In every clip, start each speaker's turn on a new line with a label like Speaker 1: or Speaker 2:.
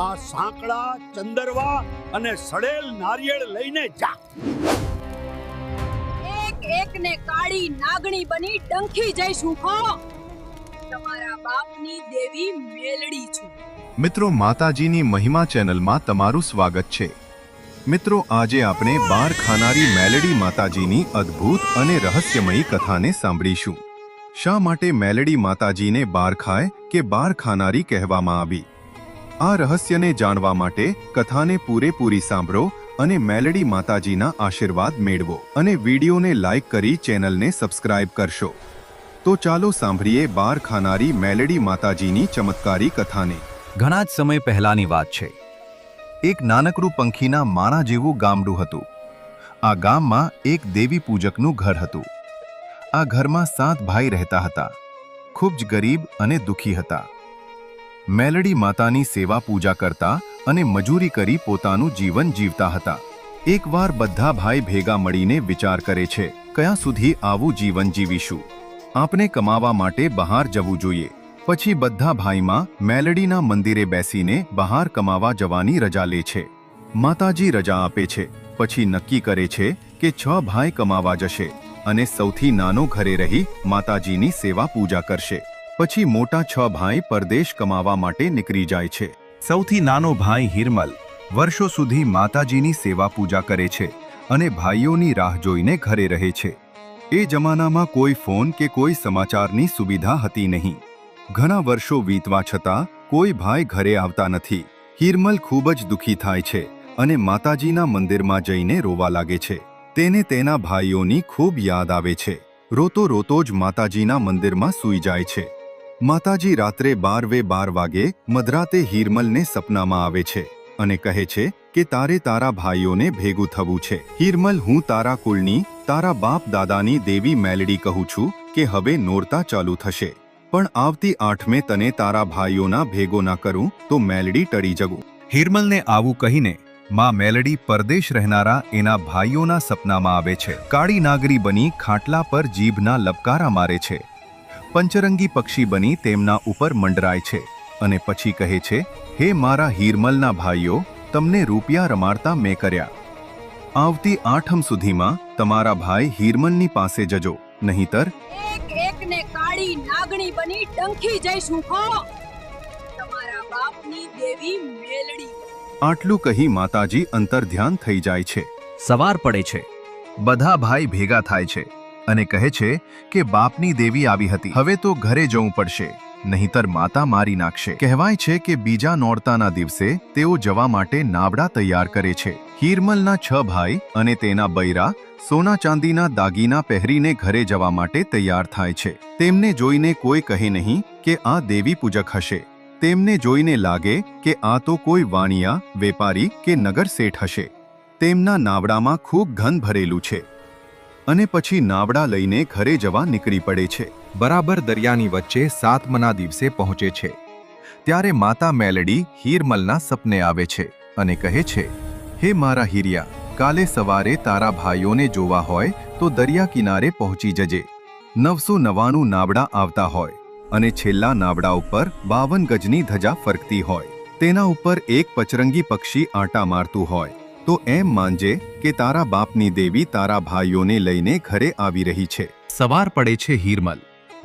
Speaker 1: આ સાંકડા ચંદરવા અને સડેલ નારિયેળ લઈને જા.
Speaker 2: એક એક ને કાળી નાગણી બની ડંખી જઈશું હો. તમારા બાપની દેવી મેલડી છું.
Speaker 3: મિત્રો માતાજીની મહિમા ચેનલમાં તમારું સ્વાગત છે. મિત્રો આજે આપણે બાર ખાનારી મેલેડી માતાજીની અદ્ભુત અને રહસ્યમયી કથાને સાંભળીશું. શા માટે મેલેડી માતાજીને બાર ખાય કે બાર ખાનારી કહેવામાં આવી? આ રહસ્યને જાણવા માટે કથાને પૂરેપૂરી સાંભળો અને મેલડી માતાજીના આશીર્વાદ મેળવો અને વિડીયોને લાઇક કરી ચેનલને સબસ્ક્રાઇબ કરશો. તો ચાલો સાંભળીએ બાર ખાનારી મેલડી માતાજીની ચમત્કારી કથાને. ઘણા જ સમય પહેલાની વાત છે. એક નાનકડું પંખીના માણા જેવું ગામડું હતું. આ ગામમાં એક દેવી પૂજકનું ઘર હતું. આ ઘરમાં સાત ભાઈ રહેતા હતા. ખૂબ જ ગરીબ અને દુઃખી હતા. મેલડી માતાની સેવા પૂજા કરતા અને મજૂરી કરી પોતાનું જીવન જીવતા હતા. એકવાર બધા ભાઈ ભેગા મળીને વિચાર કરે છે, કયા સુધી આવું જીવન જીવીશું? આપણે કમાવા માટે બહાર જવું જોઈએ. પછી બધા ભાઈમાં મેલડીના મંદિરે બેસીને બહાર કમાવા જવાની રજા લે છે. માતાજી રજા આપે છે, પછી નક્કી કરે છે કે છ ભાઈ કમાવા જશે અને સૌથી નાનો ઘરે રહી માતાજીની સેવા પૂજા કરશે. પછી મોટા છ ભાઈ પરદેશ કમાવા માટે નીકળી જાય છે. સૌથી નાનો ભાઈ હિરમલ વર્ષો સુધી માતાજીની સેવા પૂજા કરે છે અને ભાઈઓની રાહ જોઈને ઘરે રહે છે. એ જમાનામાં કોઈ ફોન કે કોઈ સમાચારની સુવિધા હતી નહીં. ઘણા વર્ષો વીતવા છતાં કોઈ ભાઈ ઘરે આવતા નથી. હિરમલ ખૂબ જ દુઃખી થાય છે અને માતાજીના મંદિરમાં જઈને રોવા લાગે છે. તેને તેના ભાઈઓની ખૂબ યાદ આવે છે. રોતો રોતો જ માતાજીના મંદિરમાં સૂઈ જાય છે. માતાજી રાત્રે બાર વે બાર વાગે મધરાતે હિરમલને સપનામાં આવે છે અને કહે છે કે તારે તારા ભાઈઓને ભેગું થવું છે. હિરમલ, હું તારા કુળની, તારા બાપ દાદાની દેવી મેલડી કહું છું કે હવે નોરતા ચાલુ થશે. પણ આવતી આઠમે તને તારા ભાઈઓના ભેગો ના કરું તો મેલડી ટળી જગું. હિરમલને આવું કહીને માં મેલડી પરદેશ રહેનારા એના ભાઈઓના સપનામાં આવે છે. કાળી નાગરી બની ખાટલા પર જીભના લબકારા મારે છે. પંચરંગી પક્ષી બની તેમના ઉપર મંડરાય છે અને પછી કહે છે હે મારા હીરમલના ભાઈઓ તમને રૂપિયા રમાડતા મેં કર્યા. આવતી આઠમ સુધીમાં તમારા ભાઈ હીરમલની પાસે જજો નહીતર
Speaker 2: એક એક કાળી નાગણી બની ડંખી જઈશું હો. તમારા બાપની દેવી મેલડી.
Speaker 3: આટલું કહી માતાજી અંતર ધ્યાન થઈ જાય છે.
Speaker 4: સવાર પડે છે.
Speaker 3: બધા ભાઈ ભેગા થાય છે. અને કહે છે કે બાપની દેવી આવી હતી. હવે તો ઘરે જવું પડશે, નહીતર માતા મારી નાખશે. કહેવાય છે કે બીજા નોરતાના દિવસે તેઓ જવા માટે નાવડા તૈયાર કરે છે. હિરમલના છ ભાઈ અને તેના બૈરા સોના ચાંદીના દાગીના પહેરીને ઘરે જવા માટે તૈયાર થાય છે. તેમને જોઈને કોઈ કહે નહીં કે આ દેવી પૂજક હશે. તેમને જોઈને લાગે કે આ તો કોઈ વાણિયા, વેપારી કે નગર શેઠ હશે. તેમના નાવડામાં ખૂબ ઘન ભરેલું છે. અને પછી નાવડા લઈને ઘરે જવા નીકળી પડે છે. બરાબર દરિયાની વચ્ચે સાતમના દિવસે પહોંચે છે. ત્યારે માતા મેલડી હીરમલના સપને આવે છે અને કહે છે, હે મારા હીરિયા, કાલે સવારે તારા ભાઈઓને જોવા હોય તો દરિયા કિનારે પહોંચી જજે. નવસો નવાણું નાવડા આવતા હોય અને છેલ્લા નાવડા ઉપર બાવન ગજની ધજા ફરકતી હોય. તેના ઉપર એક પચરંગી પક્ષી આંટા મારતું હોય. તો એમ માનજે કે તારા બાપની દેવી તારા ભાઈઓને લઈને ઘરે આવી રહી છે. સવાર પડે છે હીરમલ.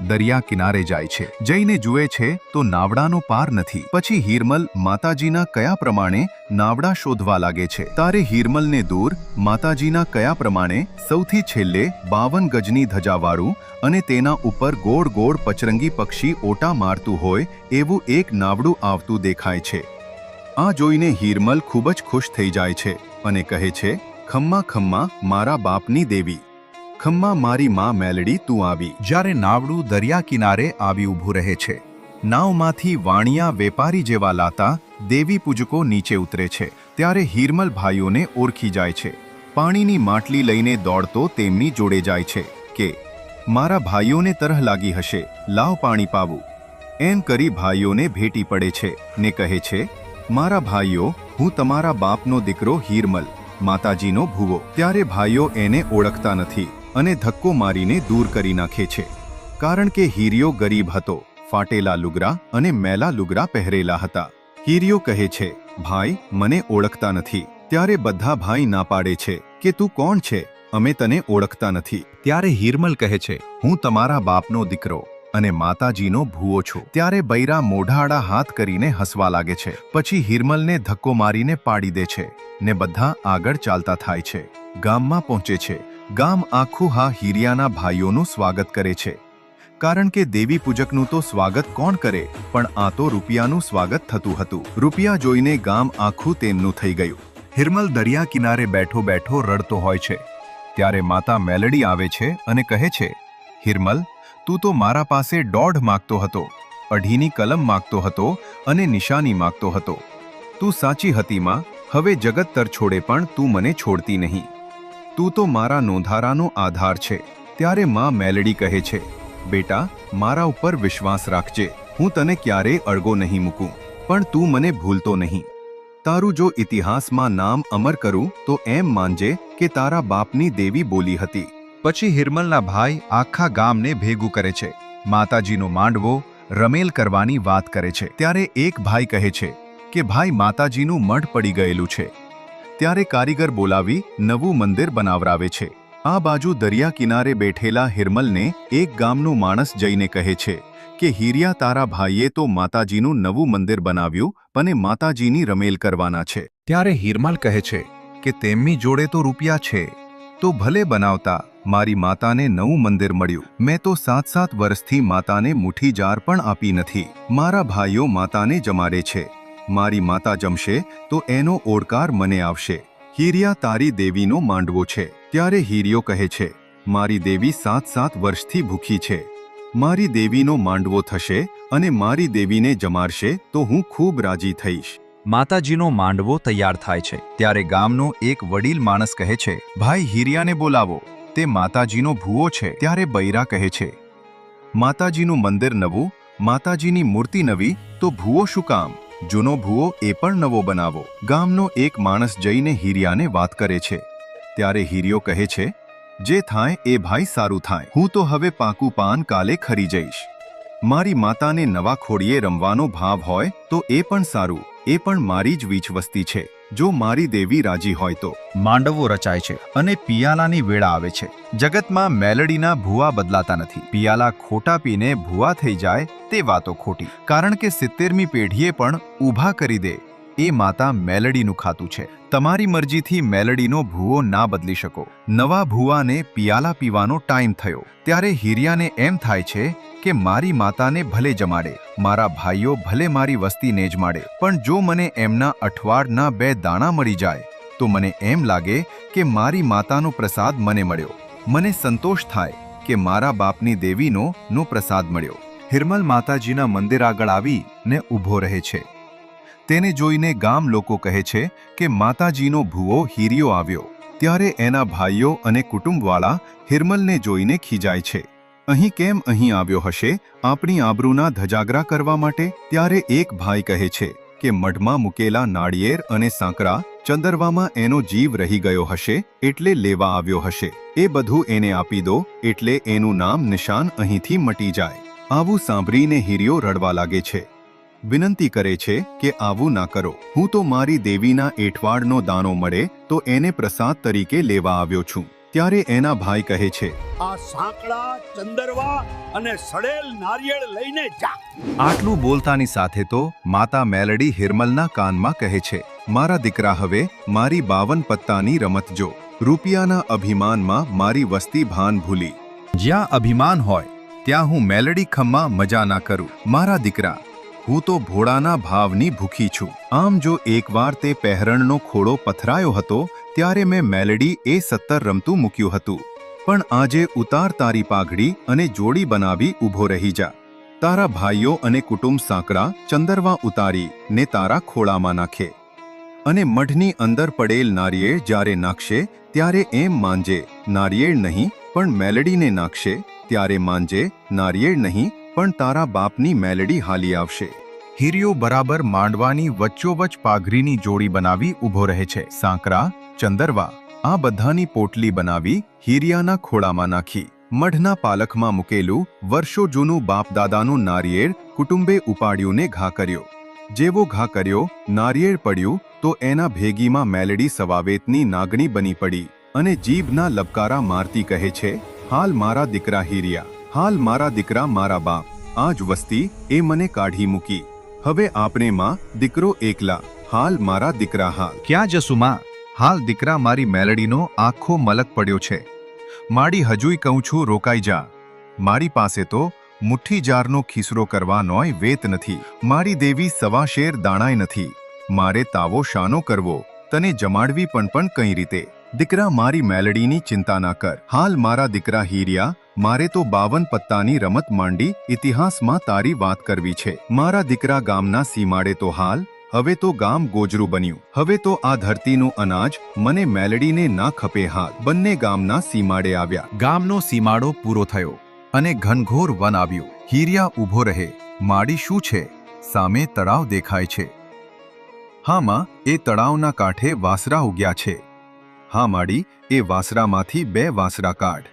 Speaker 3: દરિયા કિનારે જાય છે. જઈને જુએ છે તો નાવડાનો પાર નથી. પછી હીરમલ માતાજીના કયા પ્રમાણે નાવડા શોધવા લાગે છે? તારે હીરમલને દૂર માતાજીના કયા પ્રમાણે સૌથી છેલ્લે બાવન ગજની ધજાવાળું અને તેના ઉપર ગોળ ગોળ પચરંગી પક્ષી ઓટા મારતું હોય એવું એક નાવડું આવતું દેખાય છે. આ જોઈને હીરમલ ખૂબ જ ખુશ થઈ જાય છે. અને કહે છે, ખમ્મા ખમ્મા, મારા બાપની દેવી. ખમ્મા, મારી માં મેલડી, તું આવી. જ્યારે નાવડું દરિયા કિનારે આવી ઊભું રહે છે, નાવમાંથી વાણિયા વેપારી જેવા લાતા દેવી પૂજકો નીચે ઉતરે છે. ત્યારે હિરમલ ભાઈઓને ઓળખી જાય છે. પાણીની માટલી લઈને દોડતો તેમની જોડે જાય છે કે, મારા ભાઈઓને તરહ લાગી હશે. લાવ પાણી પાવું. એમ કરી ભાઈઓને ભેટી પડે છે ને કહે છે મારા ભાઈઓ, હું તમારા બાપનો દીકરો હીરમલ, માતાજીનો ભૂવો. ત્યારે ભાઈઓ એને ઓળખતા નથી અને ધક્કો મારીને દૂર કરી નાખે છે. કારણ કે હીરિયો ગરીબ હતો, ફાટેલા લુગરા અને મેલા લુગરા પહેરેલા હતા. હીરિયો કહે છે, ભાઈ, મને ઓળખતા નથી. ત્યારે બધા ભાઈ ના પાડે છે કે તું કોણ છે? અમે તને ઓળખતા નથી. ત્યારે હીરમલ કહે છે, હું તમારા બાપનો દીકરો. અને માતાજીનો ભૂવો છો. ત્યારે બૈરા મોઢાડા હાથ કરીને હસવા લાગે છે. પછી હિરમલને ધક્કો મારીને પાડી દે છે ને બધા આગળ ચાલતા થાય છે. ગામમાં પહોંચે છે. ગામ આખું હા હિરિયાના ભાઈઓનું સ્વાગત કરે છે. કારણ કે દેવી પૂજકનું તો સ્વાગત કોણ કરે? પણ આ તો રૂપિયાનું સ્વાગત થતું હતું. રૂપિયા જોઈને ગામ આખું તેમનું થઈ ગયું. હિરમલ દરિયા કિનારે બેઠો બેઠો રડતો હોય છે. ત્યારે માતા મેલડી આવે છે અને કહે છે, હિરમલ તું તો મારા પાસે દોઢ માગતો હતો, અઢીની કલમ માગતો હતો અને નિશાની માગતો હતો. તું સાચી હતી માં, હવે જગત તર છોડે પણ તું મને છોડતી નહીં. તું તો મારા નોંધારાનો આધાર છે, ત્યારે માં મેલડી કહે છે, બેટા, મારા ઉપર વિશ્વાસ રાખજે, હું તને ક્યારેય અળગો નહીં મૂકું, પણ તું મને ભૂલતો નહીં. તારું જો ઇતિહાસમાં નામ અમર કરું, તો એમ માનજે કે તારા બાપની દેવી બોલી હતી. પછી હિરમલના ભાઈ આખા ગામને ભેગું કરે છે. માતાજીનો માંડવો રમેલ કરવાની વાત કરે છે. ત્યારે એક ભાઈ કહે છે કે, ભાઈ, માતાજીનું મઢ પડી ગયેલું છે. ત્યારે કારીગર બોલાવી નવું મંદિર બનાવરાવે છે. આ બાજુ દરિયા કિનારે બેઠેલા હિરમલને એક ગામનું માણસ જઈને કહે છે કે, હિરિયા, તારા ભાઈએ તો માતાજીનું નવું મંદિર બનાવ્યું અને માતાજીની રમેલ કરવાના છે. ત્યારે હિરમલ કહે છે કે, તેમની જોડે તો રૂપિયા છે, તો ભલે બનાવતા મારી માતાને નવું મંદિર મળ્યું. મેં તો સાત સાત વર્ષથી માતાને મુઠ્ઠી જાર પણ આપી નથી. મારા ભાઈઓ માતાને જમાડે છે. મારી માતા જમશે, તો એનો ઓડકાર મને આવશે. હિરિયા તારી દેવીનો માંડવો છે. ત્યારે હીરિયો કહે છે, મારી દેવી સાત સાત વર્ષથી ભૂખી છે. મારી દેવીનો માંડવો થશે અને મારી દેવીને જમાડશે, તો હું ખૂબ રાજી થઈશ. માતાજીનો માંડવો તૈયાર થાય છે. ત્યારે ગામનો એક વડીલ માણસ કહે છે, ભાઈ, હિરિયાને બોલાવો. તે માતાજીનો ભૂવો છે ત્યારે બૈરા કહે છે, માતાજીનું મંદિર નવું, માતાજીની મૂર્તિ નવી, તો ભૂવો શું કામ? જૂનો ભૂવો એ પણ નવો બનાવો. ગામનો એક માણસ જઈને હિરિયાને વાત કરે છે. ત્યારે હિરિયો કહે છે, જે થાય એ ભાઈ સારું થાય. હું તો હવે પાકું પાન કાલે ખરી જઈશ. મારી માતાને નવા ખોડીએ રમવાનો ભાવ હોય તો એ પણ સારું. એ પણ મારી જ વીચવસ્તી છે. જો મારી દેવી રાજી હોય તો. માંડવો રચાય છે અને પિયાલાની વેળા આવે છે. જગતમાં મેલડીના ભૂવા બદલાતા નથી. પિયાલા ખોટા પીને ભૂવા થઈ જાય તે વાતો ખોટી. કારણ કે સિત્તેરમી પેઢીએ પણ ઊભા કરી દે એ માતા મેલડીનું ખાતું છે. તમારી મરજીથી મેલડીનો ભૂવો ના બદલી શકો. નવા ભૂવાને પિયાલા પીવાનો ટાઈમ થયો. ત્યારે હિરિયાને એમ થાય છે કે મારી માતાને ભલે જમાડે, મારા ભાઈઓ ભલે મારી વસ્તીને જ માડે, પણ જો મને એમના અઠવાડના બે દાણા મળી જાય, તો મને એમ લાગે કે મારી માતાનો પ્રસાદ મને મળ્યો. મને સંતોષ થાય કે મારા બાપની દેવીનો નો પ્રસાદ મળ્યો. હિરમલ માતાજીના મંદિર આગળ આવીને ઊભો રહે છે. તેને જોઈને ગામ લોકો કહે છે કે માતાજીનો ભૂવો હીરિયો આવ્યો. ત્યારે એના ભાઈઓ અને કુટુંબવાળા હિરમલને જોઈને ખીજાય છે. અહીં કેમ અહીં આવ્યો હશે? આપણી આબરૂના ધજાગરા કરવા માટે? ત્યારે એક ભાઈ કહે છે કે મઢમાં મૂકેલા નાળિયેર અને સાંકરા ચંદરવામાં એનો જીવ રહી ગયો હશે, એટલે લેવા આવ્યો હશે. એ બધું એને આપી દો, એટલે એનું નામ નિશાન અહીંથી મટી જાય. આવું સાંભળીને હીરિયો રડવા લાગે છે. વિનંતી કરે છે કે આવું ના કરો. હું તો મારી દેવીના એઠવાડનો દાનો મળે તો એને પ્રસાદ તરીકે લેવા આવ્યો છું. ત્યારે એના ભાઈ કહે છે
Speaker 1: આ સાંકડા ચંદરવા અને સડેલ નારિયેળ લઈને જા.
Speaker 3: આટલું બોલતાની સાથે તો માતા મેલડી હિરમલના કાનમાં કહે છે મારા દીકરા હવે મારી બાવન પત્તાની રમત જો. રૂપિયાના અભિમાનમાં મારી વસ્તી ભાન ભૂલી. જ્યાં અભિમાન હોય ત્યાં હું મેલડી ખમ્મા મજા ના કરું. મારા દીકરા હું તો ભોળાના ભાવની ભૂખી છું. આમ જો એકવાર તે પહેરણનો ખોડો પથરાયો હતો, ત્યારે મેં મેલડી એ સત્તર રમતું મૂક્યું હતું. પણ આજે ઉતાર તારી પાઘડી અને જોડી બનાવી ઊભો રહી જા. તારા ભાઈઓ અને કુટુંબ સાંકડા ચંદરવા ઉતારી ને તારા ખોળામાં નાખે. અને મઢની અંદર પડેલ નારિયેળ જ્યારે નાખશે, ત્યારે એમ માનજે નારિયેળ નહીં, પણ મેલડીને નાખશે. ત્યારે માનજે નારિયેળ નહીં પણ તારા બાપની મેલડી હાલી આવશે. હિરિયો બરાબર માંડવાની વચ્ચોવચ પાઘરીની જોડી બનાવી ઊભો રહે છે. સાંકરા, ચંદરવા, આ બધાની પોટલી બનાવી હિરિયાના ખોળામાં નાખી. મઢના પાલખમાં મૂકેલું વર્ષો જૂનું બાપદાદાનું નારિયેળ કુટુંબે ઉપાડ્યું ને ઘા કર્યો.
Speaker 5: જેવો ઘા કર્યો, નારિયેળ પડ્યું, તો એના ભેગીમાં મેલડી સવાવેતની નાગણી બની પડી અને જીભના લબકારા મારતી કહે છે, હાલ મારા દીકરા હીરિયા. હાલ મારા દીકરા મારા બાપ આ જ વસ્તી એ મને કાઢી મૂકી. હવે આપણે માં, દીકરો એકલા, હાલ મારા દીકરા હાલ.
Speaker 3: ક્યાં જશું માં? હાલ દીકરા મારી મેલડીનો આખો મલક પડ્યો છે. માડી હજુય કહું છું, રોકાઈ જા. મારી પાસે તો મુઠ્ઠી જારનો ખીસરો કરવાનોય વેત નથી. મારી દેવી સવા શેર દાણાય નથી. મારે તાવો શાનો કરવો, તને જમાડવી પણ પણ કઈ રીતે. દીકરા મારી મેલડીની ચિંતા ના કર. હાલ મારા દીકરા હીરિયા, મારે તો બાવન પત્તાની રમત માંડી, ઇતિહાસમાં તારી વાત કરવી છે. મારા દીકરા ગામના સીમાડે તો હાલ, હવે તો ગામ ગોજરું બન્યું. હવે તો આ ધરતીનું અનાજ, મને મેલડીને ના ખપે હાલ. બંને ગામના સીમાડે આવ્યા. ગામનો સીમાડો પૂરો થયો અને ઘનઘોર વન આવ્યું. હીરિયા ઊભો રહે. માડી શું છે? સામે તળાવ દેખાય છે. હામાં એ તળાવના કાંઠે વાસરા ઉગ્યા છે. હા માડી, એ વાસરામાંથી બે વાસરા કાઢ.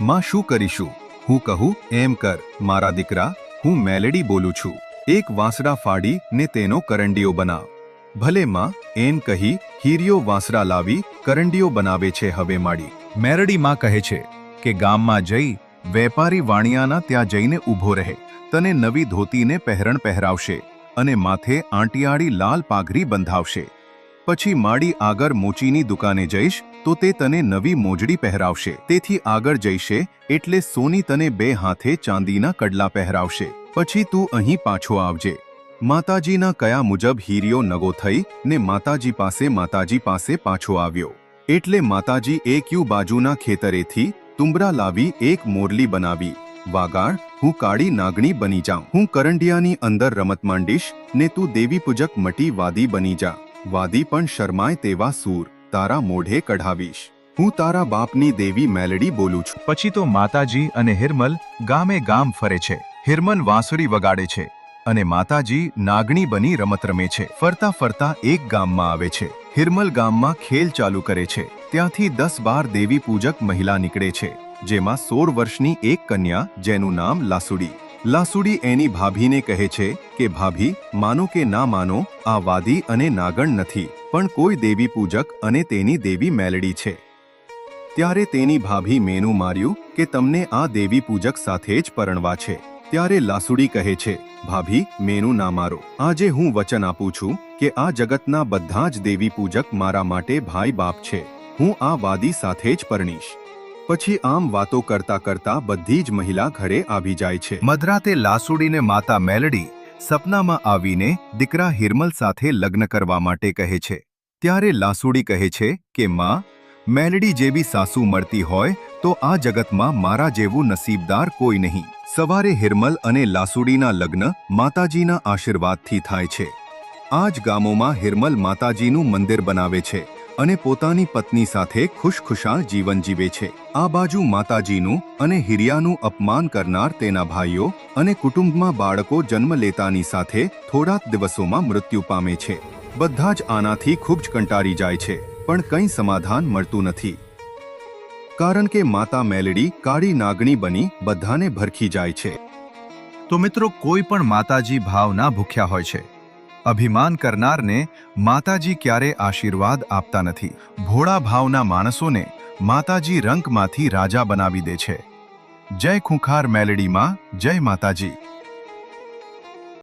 Speaker 3: માં શું કરીશું? હું કહું, એમ કર, મારા દીકરા, હું મેલેડી બોલું છું. એક વાંસડા ફાડી ને તેનો કરંડીઓ બનાવ. ભલે માં, એમ કહી હીરિયો વાંસરા લાવી કરંડીઓ બનાવે છે હવે માડી. મેરડી માં કહે છે કે ગામમાં જઈ, વેપારી વાણિયાના ત્યાં જઈને ઊભો રહે. તને નવી ધોતીને પહેરણ પહેરાવશે અને માથે આંટિયાળી લાલ પાઘરી બંધાવશે. પછી માડી આગળ મોચીની દુકાને જઈશ, તો તે તને નવી મોજડી પહેરાવશે. તેથી આગળ જઈશે, એટલે સોની તને બે હાથે ચાંદીના કડલા પહેરાવશે. પછી તું અહીં પાછો આવજે. માતાજીના કયા મુજબ હીરિયો નગો થઈ, ને માતાજી પાસે માતાજી પાસે પાછો આવ્યો. એટલે માતાજી એક યુ બાજુના ખેતરેથી તુંબરા લાવી એક મોરલી બનાવી. વાગાડ હું કાળી નાગણી બની જાઉં. હું કરંડિયાની અંદર રમત માંડીશ, ને તું દેવી પૂજક મટી વાદી બની જા. વાદી પણ શરમાય તેવા સૂર, તારા મોઢે કઢાવીશ. હું તારા બાપની દેવી મેલડી બોલું છું. પછી તો માતાજી અને હિરમલ ગામે ગામ ફરે છે. હિરમલ વાંસુરી વગાડે છે અને માતાજી નાગણી બની રમત રમે છે. ફરતા ફરતા એક ગામમાં આવે છે. હિરમલ ગામમાં ખેલ ચાલુ કરે છે. ત્યાંથી દસ બાર દેવી પૂજક મહિલા નીકળે છે, જેમાં સોળ વર્ષની એક કન્યા, જેનું નામ લાસુડી. લાસુડી એની ભાભીને કહે છે કે, ભાભી, માનો કે ના માનો, આ વાદી અને નાગણ નથી, પણ કોઈ દેવી પૂજક અને તેની દેવી મેલડી છે. ત્યારે તેની ભાભી મેનું માર્યું કે, તમને આ દેવી પૂજક સાથે જ પરણવા છે. ત્યારે લાસુડી કહે છે, ભાભી, મેનું ના મારો. આજે હું વચન આપું છું કે, આ જગતના બધા જ દેવી પૂજક મારા માટે ભાઈ બાપ છે. હું આ વાદી સાથે જ પરણીશ. પછી આમ વાતો કરતા કરતા બધી જ મહિલા ઘરે આવી જાય છે. મધરાતે લાસુડીને માતા મેલડી સપનામાં આવીને દીકરા હિરમલ સાથે લગ્ન કરવા માટે કહે છે. ત્યારે લાસુડી કહે છે કે, માં, મેલડી જેવી સાસુ મળતી હોય તો આ જગતમાં મારા જેવું નસીબદાર કોઈ નહીં. સવારે હિરમલ અને લાસુડીના લગ્ન માતાજીના આશીર્વાદથી થાય છે. આ જ ગામોમાં હિરમલ માતાજીનું મંદિર બનાવે છે. અને પોતાની પત્ની સાથે ખુશખુશાલ જીવન જીવે છે. આ બાજુ માતાજીનું અને હિરિયાનું અપમાન કરનાર તેના ભાઈઓ અને કુટુંબમાં બાળકો જન્મ લેતાની સાથે થોડા દિવસોમાં મૃત્યુ પામે છે. બધા જ આનાથી ખૂબ જ કંટાળી જાય છે, પણ કંઈ સમાધાન મળતું નથી. કારણ કે માતા મેલડી કાળી નાગણી બની બધાને ભરખી જાય છે. તો મિત્રો, કોઈ પણ માતાજી ભાવના ભૂખ્યા હોય છે. અભિમાન કરનારને માતાજી ક્યારે આશીર્વાદ આપતા નથી. ભોળા ભાવના માણસોને માતાજી રંકમાંથી રાજા બનાવી દે છે. જય ખુંખાર મેલેડીમાં જય માતાજી.